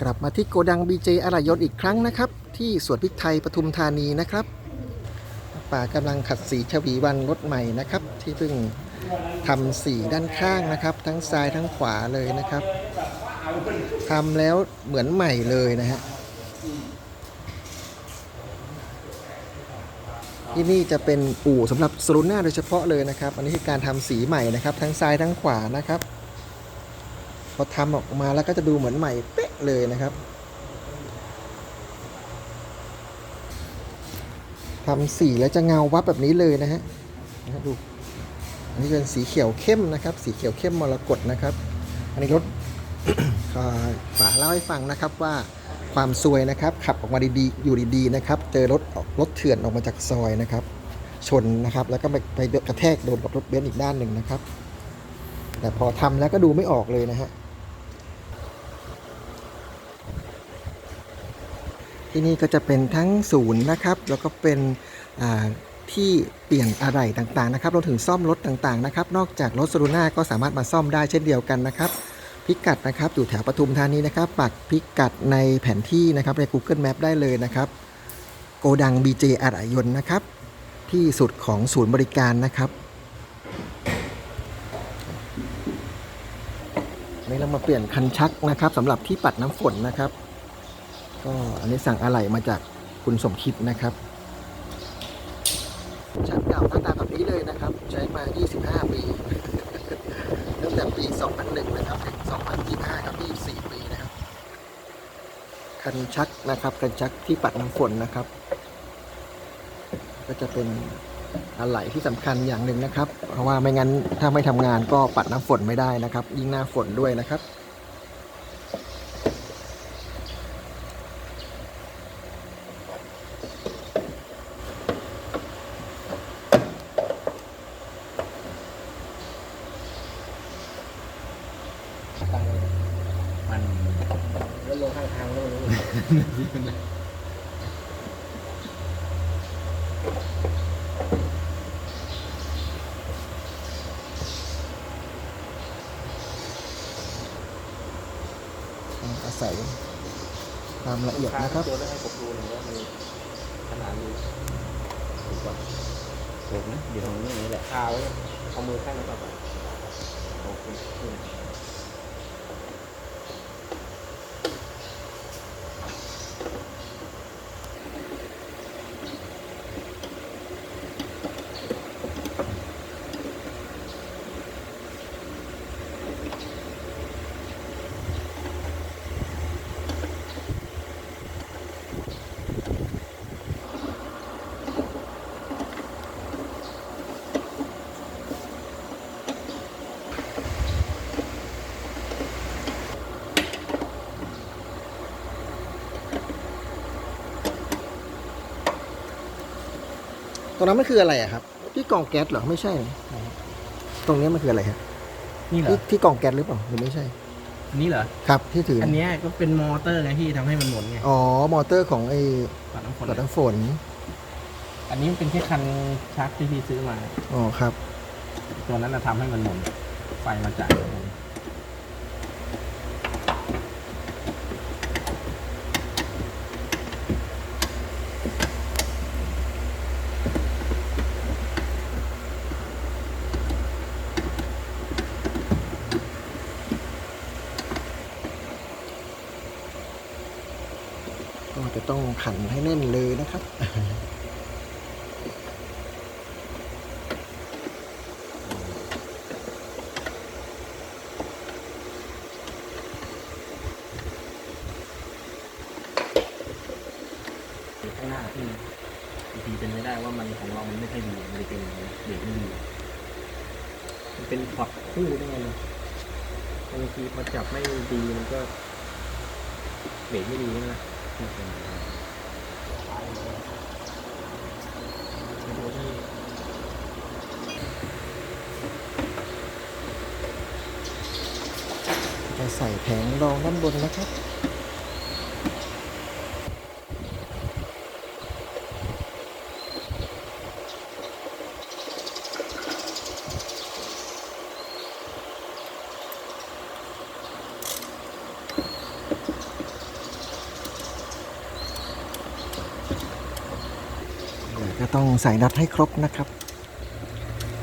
กลับมาที่โกดัง BJ อะไหล่ยนอีกครั้งนะครับ ที่สวนพริกไทยปทุมธานีนะครับ ป่ากำลังขัดสีชวีวันรถใหม่นะครับ ที่เพิ่งทำสีด้านข้างนะครับ ทั้งซ้ายทั้งขวาเลยนะครับทำแล้วเหมือนใหม่เลยนะฮะที่นี่จะเป็นอู่สำหรับสรุน่าโดยเฉพาะเลยนะครับ อันนี้คือการทำสีใหม่นะครับ ทั้งซ้ายทั้งขวานะครับ พอทำออกมาแล้วก็จะดูเหมือนใหม่เป๊ะ เลยนะครับทำสีแล้วจะเงาวับแบบนี้เลยนะฮะนะดูอันนี้เป็นสีเขียวเข้มนะครับ สีเขียวเข้มมรกตนะครับ อันนี้รถอ่าป๋าเล่าให้ฟังนะครับว่าความซวยนะครับ ขับออกมาดีๆอยู่ดีๆนะครับ เจอรถรถเถื่อนออกมาจากซอยนะครับ ชนนะครับ แล้วก็ไปไปกระแทกโดนกับรถเบนซ์อีกด้านหนึ่งนะครับ แต่พอทำแล้วก็ดูไม่ออกเลยนะฮะ ที่นี่ก็จะเป็นทั้งศูนย์นะครับ แล้วก็เป็นที่เปลี่ยนอะไหล่ต่างๆนะครับรวมถึงซ่อมรถต่างๆนะครับ นอกจากรถสรูน่าก็สามารถมาซ่อมได้เช่นเดียวกันนะครับ พิกัดนะครับอยู่แถวปทุมธานีนะครับ ปักพิกัดในแผนที่นะครับใน Google Map ได้เลยนะครับ โกดัง BJ อะไหล่ยนนะครับ ที่สุดของศูนย์บริการนะครับนนี้เรามาเปลี่ยนคันชักนะครับสำหรับที่ปัดน้ำฝนนะครับ ก็อันนี้สั่งอะไหล่มาจากคุณสมคิดนะครับชั้นเก่าหน้าตาแบบนี้เลยนะครับ ใช้มา 25 ปีตั้งแต่ปี 2001 นะครับถึง2025 ครับ 24 ปีนะครับ คันชักนะครับ คันชักที่ปัดน้ำฝนนะครับ ก็จะเป็นอะไหล่ที่สำคัญอย่างหนึ่งนะครับ เพราะว่าไม่งั้นถ้าไม่ทำงานก็ปัดน้ำฝนไม่ได้นะครับ ยิ่งหน้าฝนด้วยนะครับ มัน แล้วลงข้างทางแล้วมัน อาศัยความละเอียดนะครับตัวแล้วให้ผมดูหน่อยว่ามีขนาดนี้ถูกป่ะถูกนะอยู่ตรงนี้นี่แหละคาไว้เอามือข้างนั้นเอาไปโอเค ตรงนั้นมันคืออะไรอะครับ ที่กล่องแก๊สเหรอไม่ใช่นะตรงนี้มันคืออะไรครับนี่เหรอที่ที่กล่องแก๊สหรือเปล่าหรือไม่ใช่ อันนี้เหรอ ครับ ที่ถืออัอันเนี้ยก็เป็นมอเตอร์ไงพี่ทำให้มันหมุนไงอ๋อมอเตอร์ของไอ้ปัดน้ำฝนปัดน้ำฝนอันนี้มันเป็นแค่คันชักที่พี่ซื้อมา อ๋อครับ ตัวนั้นนะทำให้มันหมุนไฟมาจากผม ก็จะต้องขันให้แน่นเลยนะครับข้างหน้าที่บางทีเป็นไม่ได้ว่ามันของเรามันไม่ใช่ดีมันเป็นเบรกไม่ดีมันเป็นพอร์ตคู่ได้ไงเลยบางทีพอจับไม่ดีมันก็เบรกไม่ดีใช่ไหมล่ะ ไม่เป็นไรไม่รู้ที่จะใส่แผงรองด้านบนนะครับ ก็ต้องใส่น็อตให้ครบนะครับ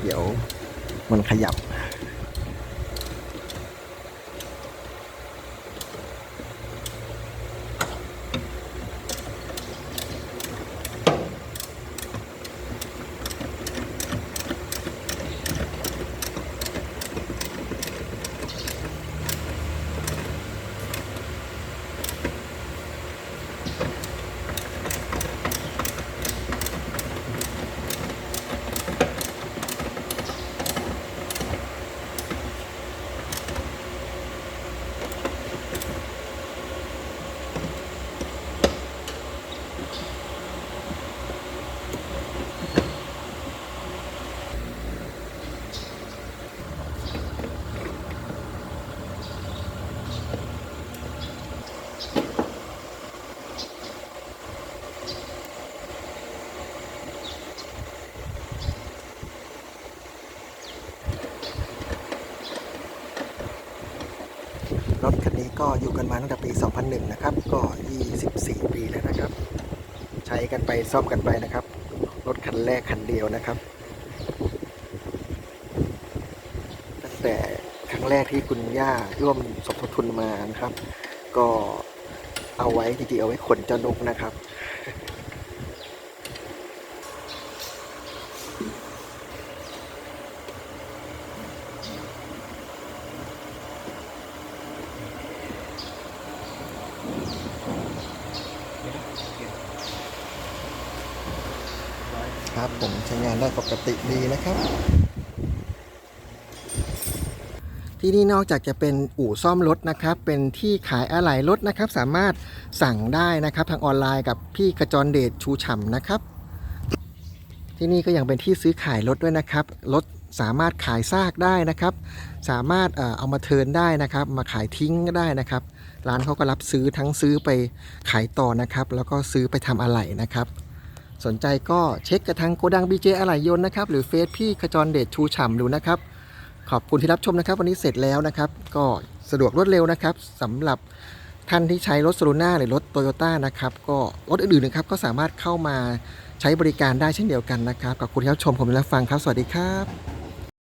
เดี๋ยวมันขยับ รถคันนี้ก็อยู่กันมาตั้งแต่ปี 2001 นะครับ ก็ 24 ปีแล้วนะครับ ใช้กันไปซ่อมกันไปนะครับ รถคันแรกคันเดียวนะครับ ตั้งแต่ครั้งแรกที่คุณย่าร่วมสมทบทุนมานะครับ ก็เอาไว้จริงๆเอาไว้ขนเจ้านกนะครับ ครับ ผมใช้งานได้ปกติดีนะครับ ที่นี่นอกจากจะเป็นอู่ซ่อมรถนะครับ เป็นที่ขายอะไหล่รถนะครับ สามารถสั่งได้นะครับทางออนไลน์กับพี่กระจรเดชชูฉ่ำนะครับ ที่นี่ก็ยังเป็นที่ซื้อขายรถด้วยนะครับรถสามารถขายซากได้นะครับ สามารถเอามาเทินได้นะครับ มาขายทิ้งก็ได้นะครับ ร้านเขาก็รับซื้อทั้งซื้อไปขายต่อนะครับ แล้วก็ซื้อไปทำอะไหล่นะครับ สนใจก็เช็คกับทางโกดัง BJ อะไหล่ยนต์นะครับ หรือเฟซพี่ขจรเดชชูฉ่ำดูนะครับ ขอบคุณที่รับชมนะครับ วันนี้เสร็จแล้วนะครับ ก็สะดวกรวดเร็วนะครับสำหรับท่านที่ใช้รถโซลูน่าหรือรถโตโยต้านะครับก็รถอื่นๆนะครับก็สามารถเข้ามาใช้บริการได้เช่นเดียวกันนะครับขอบคุณที่รับชมผมและฟังครับ สวัสดีครับ